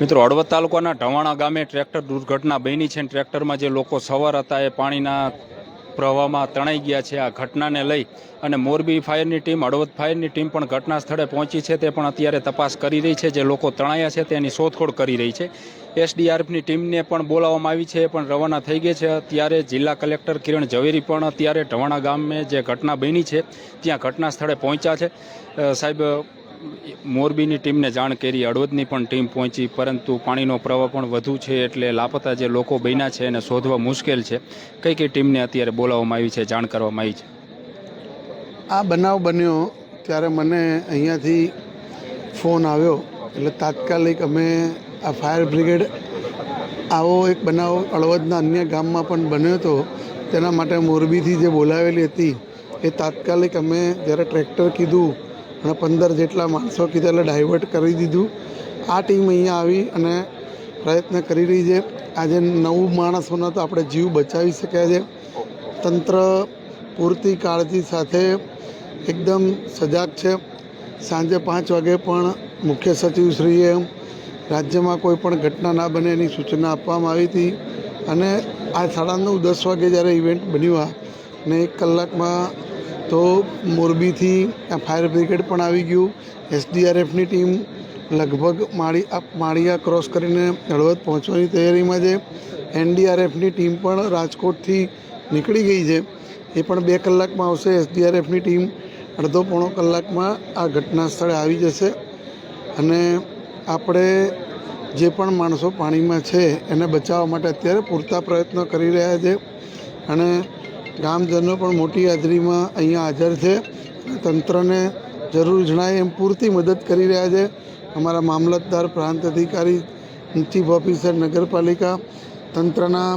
મિત્રો, હળવદ તાલુકાના ઢવાણા ગામે ટ્રેક્ટર દુર્ઘટના બની છે ટ્રેક્ટરમાં જે લોકો સવાર હતા એ પાણીના પ્રવાહમાં તણાઈ ગયા છે. આ ઘટનાને લઈ અને મોરબી ફાયરની ટીમ, હળવદ ફાયરની ટીમ પણ ઘટના સ્થળે પહોંચી છે. તે પણ અત્યારે તપાસ કરી રહી છે. જે લોકો તણાયા છે તેની શોધખોળ કરી રહી છે. એસડીઆરએફની ટીમને પણ બોલાવવામાં આવી છે. એ પણ રવાના થઈ ગઈ છે. અત્યારે જિલ્લા કલેક્ટર કિરણ ઝવેરી પણ અત્યારે ઢવાણા ગામે જે ઘટના બની છે, ત્યાં ઘટના સ્થળે પહોંચ્યા છે. સાહેબ મોરબીની ટીમને જાણ કરી હળવદની પણ ટીમ પહોંચી, પરંતુ પાણીનો પ્રવાહ પણ વધુ છે એટલે લાપતા જે લોકો બન્યા છે એને શોધવા મુશ્કેલ છે. કઈ કઈ ટીમને અત્યારે બોલાવવામાં આવી છે, જાણ કરવામાં આવી છે? આ બનાવ બન્યો ત્યારે મને અહીંયાથી ફોન આવ્યો. એટલે તાત્કાલિક અમે આ ફાયર બ્રિગેડ આવો એક બનાવ હળવદના અન્ય ગામમાં પણ બન્યો હતો. તેના માટે મોરબીથી જે બોલાવેલી હતી, એ તાત્કાલિક અમે જ્યારે ટ્રેક્ટર કીધું અને પંદર જેટલા માણસો કીધા એટલે ડાયવર્ટ કરી દીધું. આ ટીમ અહીંયા આવી અને પ્રયત્ન કરી રહી છે. આજે નવ માણસોના તો આપણે જીવ બચાવી શક્યા છે. તંત્ર પૂરતી કાળજી સાથે એકદમ સજાગ છે. સાંજે પાંચ વાગે પણ મુખ્ય સચિવશ્રીએ રાજ્યમાં કોઈ પણ ઘટના ના બને એની સૂચના આપવામાં આવી હતી. અને આ સાડા નવ દસ વાગે જ્યારે ઇવેન્ટ બન્યું આ, ને એક કલાકમાં તો મોરબીથી ફાયર બ્રિગેડ પણ આવી ગયું. એસડીઆરએફની ટીમ લગભગ માળી માળિયા ક્રોસ કરીને હળવદ પહોંચવાની તૈયારીમાં છે. એનડીઆરએફની ટીમ પણ રાજકોટથી નીકળી ગઈ છે. એ પણ બે કલાકમાં આવશે. એસડીઆરએફની ટીમ અડધો પોણો કલાકમાં આ ઘટના સ્થળે આવી જશે. અને આપણે જે પણ માણસો પાણીમાં છે, એને બચાવવા માટે અત્યારે પૂરતા પ્રયત્નો કરી રહ્યા છે. અને ગામજનો પણ મોટી હાજરીમાં અહીંયા હાજર છે. તંત્રને જરૂર જણાય એમ પૂરતી મદદ કરી રહ્યા છે. અમારા મામલતદાર, પ્રાંત અધિકારી, ચીફ ઓફિસર, નગરપાલિકા, તંત્રના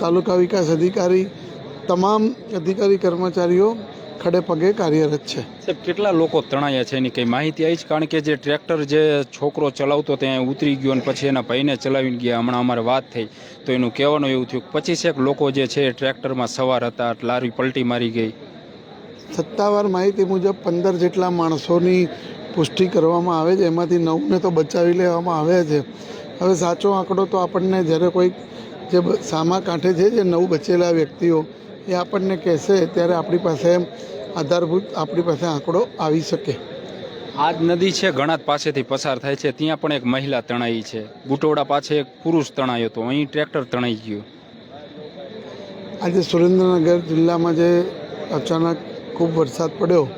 તાલુકા વિકાસ અધિકારી, તમામ અધિકારી કર્મચારીઓ ખડે પગે કાર્યરત છે. સાહેબ કેટલા લોકો તણાયા છે એની કઈ માહિતી આવી છે? કારણ કે જે ટ્રેક્ટર જે છોકરો ચલાવતો ત્યાં ઉતરી ગયો અને પછી એના ભાઈને ચલાવીને ગયા. હમણાં અમારે વાત થઈ. તો એનું કહેવાનું એવું થયું કે પચીસેક લોકો જે છે એ ટ્રેક્ટરમાં સવાર હતા લારી પલટી મારી ગઈ. સત્તાવાર માહિતી મુજબ પંદર જેટલા માણસોની પુષ્ટિ કરવામાં આવે છે. એમાંથી નવને તો બચાવી લેવામાં આવ્યા છે. હવે સાચો આંકડો તો આપણને જ્યારે કોઈક જે સામા કાંઠે છે જે નવ બચેલા વ્યક્તિઓ એ આપણને કહેશે ત્યારે આપણી પાસે આધારભૂત આપણી પાસે આંકડો આવી શકે. આ જ નદી છે ઘણા પાસેથી પસાર થાય છે. ત્યાં પણ એક મહિલા તણાઈ છે. બુટોડા પાસે એક પુરુષ તણાયો હતો. અહીં ટ્રેક્ટર તણાઈ ગયું. આજે સુરેન્દ્રનગર જિલ્લામાં જે અચાનક ખૂબ વરસાદ પડ્યો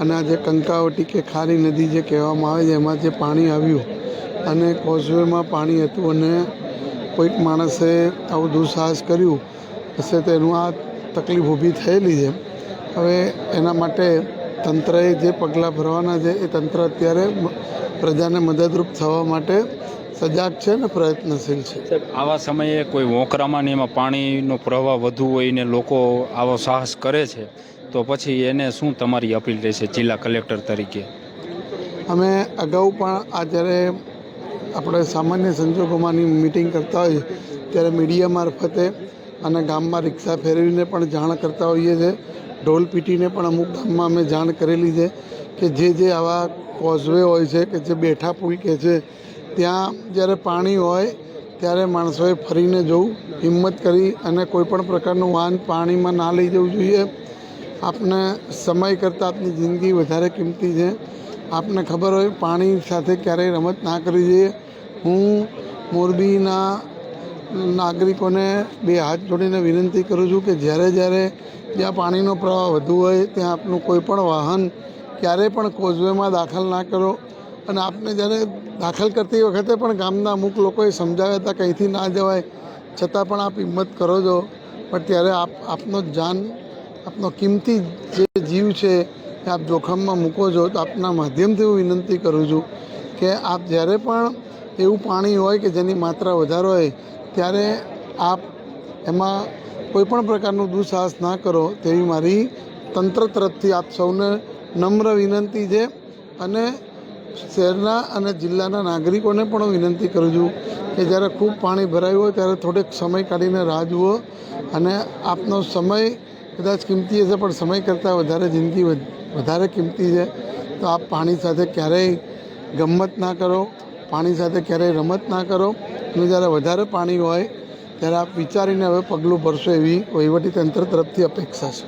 અને આજે કંકાવટી કે ખારી નદી જે કહેવામાં આવે છે એમાં જે પાણી આવ્યું અને કોઝવેમાં પાણી હતું અને કોઈક માણસે આવું દુઃસાહસ કર્યું હશે તેનું આ તકલીફ ઊભી થયેલી છે. હવે એના માટે તંત્રએ જે પગલાં ભરવાના છે એ તંત્ર અત્યારે પ્રજાને મદદરૂપ થવા માટે સજાગ છે અને પ્રયત્નશીલ છે. આવા સમયે કોઈ વોંકરામાં ને એમાં પાણીનો પ્રવાહ વધુ હોય ને લોકો આવો સાહસ કરે છે તો પછી એને શું તમારી અપીલ રહેશે જિલ્લા કલેક્ટર તરીકે? અમે અગાઉ પણ આ જ્યારે આપણે સામાન્ય સંજોગોમાંની મિટિંગ કરતા હોઈએ ત્યારે મીડિયા મારફતે અને ગામમાં રિક્ષા ફેરવીને પણ જાણ કરતા હોઈએ છીએ ઢોલ પીટીને પણ અમુક ગામમાં અમે જાણ કરેલી છે કે જે જે આવા કોઝવે હોય છે કે જે બેઠા પુલ કે છે, ત્યાં જ્યારે પાણી હોય ત્યારે માણસોએ ફરીને જવું, હિંમત કરી અને કોઈપણ પ્રકારનું વાહન પાણીમાં ના લઈ જવું જોઈએ. આપને સમય કરતાં આપની જિંદગી વધારે કિંમતી છે. આપને ખબર હોય પાણી સાથે ક્યારેય રમત ના કરવી જોઈએ. હું મોરબીના નાગરિકોને બે હાથ જોડીને વિનંતી કરું છું કે જ્યારે જ્યારે જ્યાં પાણીનો પ્રવાહ વધુ હોય, ત્યાં આપનું કોઈ પણ વાહન ક્યારેય પણ કોઝવેમાં દાખલ ના કરો. અને આપને જ્યારે દાખલ કરતી વખતે પણ ગામના અમુક લોકોએ સમજાવ્યા હતા કંઈથી ના જવાય, છતાં પણ આપ હિંમત કરો છો. પણ ત્યારે આપ, આપનો જાન, આપનો કિંમતી જે જીવ છે એ આપ જોખમમાં મૂકો છો. તો આપના માધ્યમથી હું વિનંતી કરું છું કે આપ જ્યારે પણ એવું પાણી હોય કે જેની માત્રા વધારે હોય ત્યારે આપ એમાં કોઈપણ પ્રકારનું દુઃસાહસ ના કરો તેવી મારી તંત્ર તરફથી આપ સૌને નમ્ર વિનંતી છે અને શહેરના અને જિલ્લાના નાગરિકોને પણ વિનંતી કરું છું કે જ્યારે ખૂબ પાણી ભરાયું હોય ત્યારે થોડેક સમય કાઢીને રાહ જુઓ અને આપનો સમય કદાચ કિંમતી હશે પણ સમય કરતાં વધારે જિંદગી વધ- વધારે કિંમતી છે. તો આપ પાણી સાથે ક્યારેય ગમત ના કરો, પાણી સાથે ક્યારેય રમત ના કરો. અને જ્યારે વધારે પાણી હોય, ત્યારે આપ વિચારીને હવે પગલું ભરશો એવી વહીવટી તંત્ર તરફથી અપેક્ષા છે.